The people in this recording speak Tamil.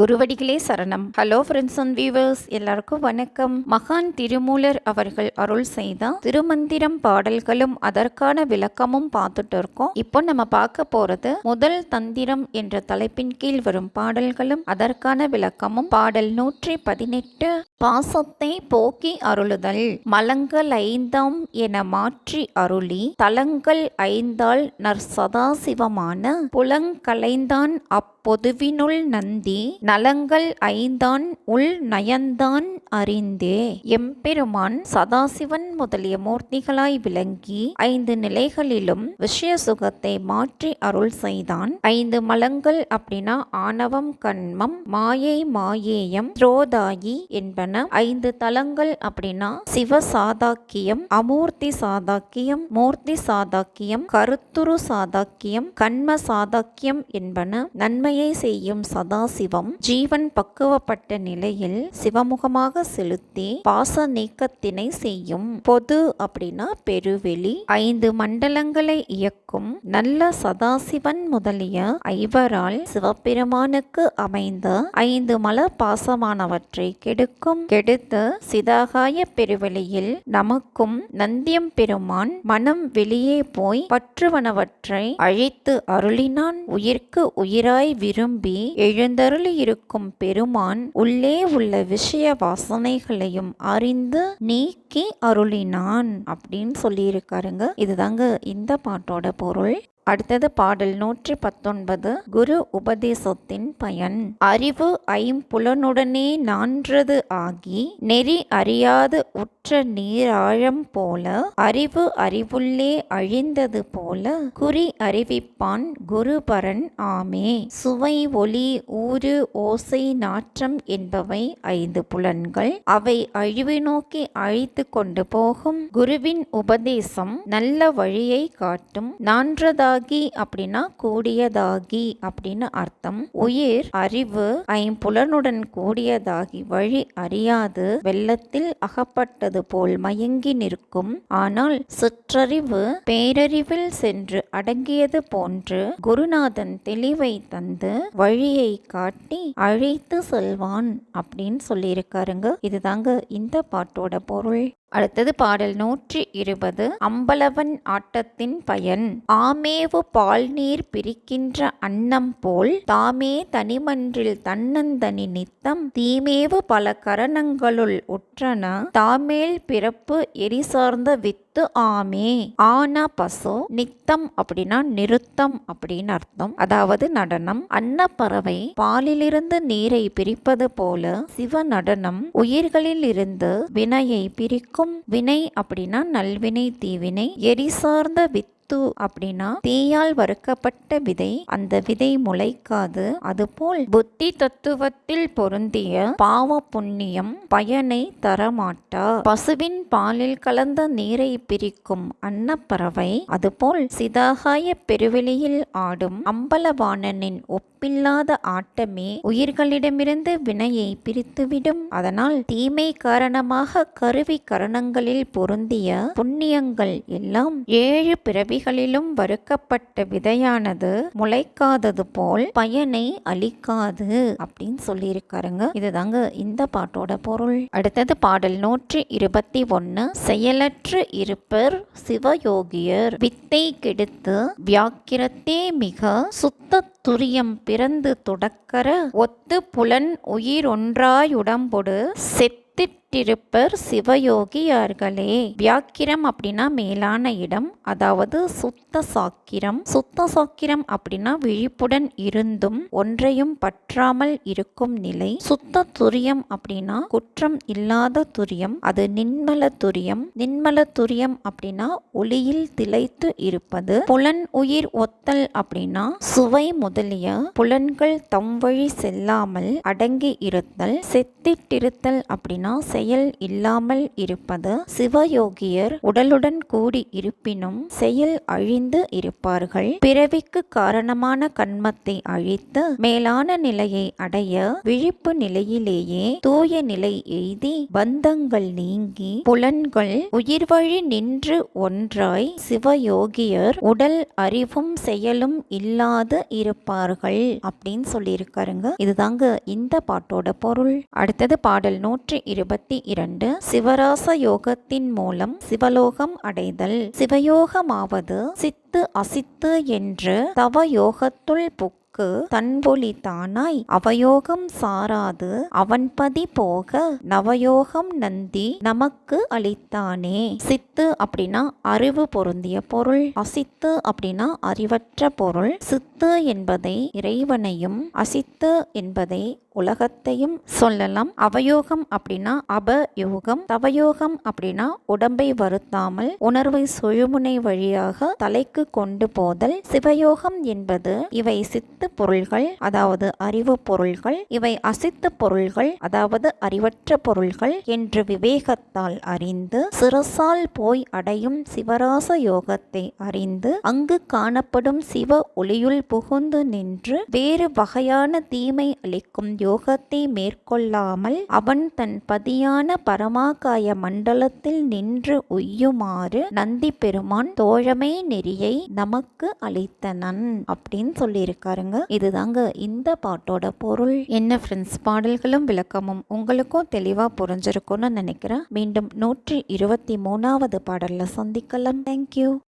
குருவடிகளே சரணம். ஹலோ ஃப்ரெண்ட்ஸ் அண்ட் வியூவர்ஸ் எல்லாருக்கும் வணக்கம். மகான் திருமூலர் அவர்கள் அருள் செய்த திருமந்திரம் பாடல்களும் அதற்கான விளக்கமும் பார்த்துட்டு இருக்கோம். இப்போ நம்ம பார்க்க போறது முதல் தந்திரம் என்ற தலைப்பின் கீழ் வரும் பாடல்களும் அதற்கான விளக்கமும் பாடல் நூற்றி பதினெட்டு பாசத்தை போக்கி அருளுதல். மலங்கள் ஐந்தாம் என மாற்றி அருளி தலங்கள் ஐந்தாள் நற் சதாசிவமான புலங்கலைந்தான் அப்பொதுவினுள் நந்தி நலங்கள் ஐந்தான் உள் நயந்தான் அறிந்தே. எம்பெருமான் சதாசிவன் முதலிய மூர்த்திகளாய் விளங்கி ஐந்து நிலைகளிலும் விஷய சுகத்தை மாற்றி அருள் செய்தான். ஐந்து மலங்கள் அப்படின்னா ஆணவம் கண்மம் மாயை மாயேயம் துரோதாயி என்பன. ஐந்து தலங்கள் அப்படின்னா சிவ சாதாக்கியம் அமூர்த்தி சாதாக்கியம் மூர்த்தி சாதாக்கியம் கருத்துரு சாதாக்கியம் கண்ம சாதாக்கியம் என்பன நன்மையை செய்யும் சதாசிவம். ஜீவன் பக்குவப்பட்ட நிலையில் சிவமுகமாக செலுத்தி பாச நீக்கத்தினை செய்யும் பொது அப்படின்னா பெருவெளி. ஐந்து மண்டலங்களை இயக்கும் நல்ல சதாசிவன் முதலிய ஐவரால் சிவபெருமானுக்கு அமைந்த ஐந்து மல பாசமானவற்றை கெடுக்கும் கெடுத்து சிதாகாய பெருவெளியில் நமக்கும் நந்தியம் பெருமான் மனம் வெளியே போய் பற்றுவனவற்றை அழித்து அருளினான். உயிர்க்கு உயிராய் விரும்பி எழுந்தருளி இருக்கும் பெருமான் உள்ளே உள்ள விஷய வாசனைகளையும் அறிந்து நீக்கி அருளினான் அப்படின்னு சொல்லியிருக்காருங்க. இதுதாங்க இந்த பாட்டோட பொருள். அடுத்தது பாடல் நூற்றி பத்தொன்பது குரு உபதேசத்தின் பயன். அறிவு ஐம்புலனுடனே நான்றது ஆகி நெறி அறியாது உற்ற நீராழம் போல அறிவு அறிவுள்ளே அழிந்தது போல குறி அறிவிப்பான் குருபரன் ஆமே. சுவை ஒளி ஊறு ஓசை நாற்றம் என்பவை ஐந்து புலன்கள். அவை அழிவு நோக்கி அழைத்து கொண்டு போகும். குருவின் உபதேசம் நல்ல வழியை காட்டும். நான்றதா கூடியதாகி அப்படின்னா கூடியதாகி அப்படின்னு அர்த்தம். உயிர் அறிவு ஐம்புலனுடன் கூடியதாகி வழி அறியாது வெள்ளத்தில் அகப்பட்டது போல் மயங்கி நிற்கும். ஆனால் சிற்றறிவு பேரறிவில் சென்று அடங்கியது போன்று குருநாதன் தெளிவை தந்து வழியை காட்டி அழைத்து செல்வான் அப்படின்னு சொல்லியிருக்காருங்க. இதுதாங்க இந்த பாட்டோட பொருள். அடுத்தது பாடல் நூற்றி இருபது அம்பலவன் ஆட்டத்தின் பயன். ஆமேவு பால் நீர் பிரிக்கின்ற அன்னம் போல் தாமே தனிமன்றில் தன்னந்தனி நித்தம். தீமேவு பல கரணங்களுள் உற்றன. தாமேல் பிறப்பு எரிசார்ந்த வித் நித்து ஆமே ஆனா பசு நித்தம் அப்படின்னா நிறுத்தம் அப்படின்னு அர்த்தம். அதாவது நடனம் அன்ன பறவை பாலிலிருந்து நீரை பிரிப்பது போல சிவ நடனம் உயிர்களில் இருந்து வினையை பிரிக்கும் வினை அப்படின்னா நல்வினை தீவினை எரி சார்ந்த வித் அப்படின்னா தீயால் வறுக்கப்பட்ட விதை அந்த விதை முளைக்காது. அதுபோல் புத்தி தத்துவத்தில் பொருந்திய பாவ புண்ணியம் பயனை தரமாட்டா. பசுவின் பாலில் கலந்த நீரை பிரிக்கும் அன்னப்பறவை அதுபோல் சிதாகாய பெருவெளியில் ஆடும் அம்பலவாணனின் ஒப்பில்லாத ஆட்டமே உயிர்களிடமிருந்து வினையை பிரித்துவிடும். அதனால் தீமை காரணமாக கருவி கரணங்களில் பொருந்திய புண்ணியங்கள் எல்லாம் ஏழு பிறவி செடிகளிலும் வறுக்கப்பட்ட விதையானது முளைக்காதது போல் பயனை அளிக்காது அப்படின்னு சொல்லியிருக்காருங்க. இதுதாங்க இந்த பாட்டோட பொருள். அடுத்தது பாடல் நூற்றி இருபத்தி ஒன்னு செயலற்று இருப்பர் சிவயோகியர். வித்தை கெடுத்து வியாக்கிரத்தே மிக சுத்த துரியம் பிறந்து தொடக்கர ஒத்து புலன் உயிரொன்றாயுடம்பொடு செத் பெற்றிருப்பர் சிவயோகியார்களே. வியாக்கிரம் அப்படின்னா மேலான இடம் அதாவது சுத்த சாக்கிரம். சுத்த சாக்கிரம் அப்படின்னா விழிப்புடன் இருந்தும் ஒன்றையும் பற்றாமல் இருக்கும் நிலை. சுத்த துரியம் அப்படின்னா குற்றம் இல்லாத துரியம் அது நின்மல துரியம். நின்மல துரியம் அப்படின்னா ஒளியில் திளைத்து இருப்பது. புலன் உயிர் ஒத்தல் அப்படின்னா சுவை முதலிய புலன்கள் தம் வழி செல்லாமல் அடங்கி இருத்தல். செத்திட்டிருத்தல் அப்படின்னா செயல் இல்லாமல் இருப்பது சிவயோகியர் உடலுடன் கூடி இருப்பினும் செயல் அழிந்து இருப்பார்கள். பிறவிக்கு காரணமான கண்மத்தை அழித்து மேலான நிலையை அடைய விழிப்பு நிலையிலேயே தூய நிலை எய்தி பந்தங்கள் நீங்கி புலன்கள் உயிர் வழி நின்று ஒன்றாய் சிவயோகியர் உடல் அறிவும் செயலும் இல்லாது இருப்பார்கள் அப்படின்னு சொல்லியிருக்காருங்க. இதுதாங்க இந்த பாட்டோட பொருள். அடுத்தது பாடல் நூற்றி இருபத்தி இரண்டு சிவராச யோகத்தின் மூலம் சிவலோகம் அடைதல். சிவயோகமாவது சித்து அசித்து என்று தவ யோகத்துள் புக் நமக்கு தன்பொலி தானாய் அவயோகம் சாராது அவன்பதி போக நவயோகம் நந்தி நமக்கு அளித்தானே. சித்து அப்படின்னா அறிவு பொருந்திய பொருள். அசித்து அப்படின்னா அறிவற்ற பொருள். சித்து என்பதை இறைவனையும் அசித்து என்பதை உலகத்தையும் சொல்லலாம். அவயோகம் அப்படின்னா அபயோகம். தவயோகம் அப்படின்னா உடம்பை வருத்தாமல் உணர்வை சுழுமுனை வழியாக தலைக்கு கொண்டு போதல். சிவயோகம் என்பது இவை சித்து பொருள்கள் அதாவது அறிவு பொருள்கள். இவை அசித்து பொருள்கள் அதாவது அறிவற்ற பொருள்கள் என்று விவேகத்தால் அறிந்து சிரசால் போய் அடையும் சிவராச யோகத்தை அறிந்து அங்கு காணப்படும் சிவ ஒளியுள் புகுந்து நின்று வேறு வகையான தீமை அளிக்கும் யோகத்தை மேற்கொள்ளாமல் அவன் தன் பதியான பரமாகாய மண்டலத்தில் நின்று உய்யுமாறு நந்தி பெருமான் தோழமை நெறியை நமக்கு அளித்தனன் அப்படின்னு சொல்லியிருக்காருங்க. இதுதாங்க இந்த பாட்டோட பொருள். என்ன ஃப்ரெண்ட்ஸ் பாடல்களும் விளக்கமும் உங்களுக்கும் தெளிவா புரிஞ்சிருக்கும்னு நினைக்கிறேன். மீண்டும் நூற்றி இருபத்தி மூணாவது பாடல்ல சந்திக்கலாம். தேங்க்யூ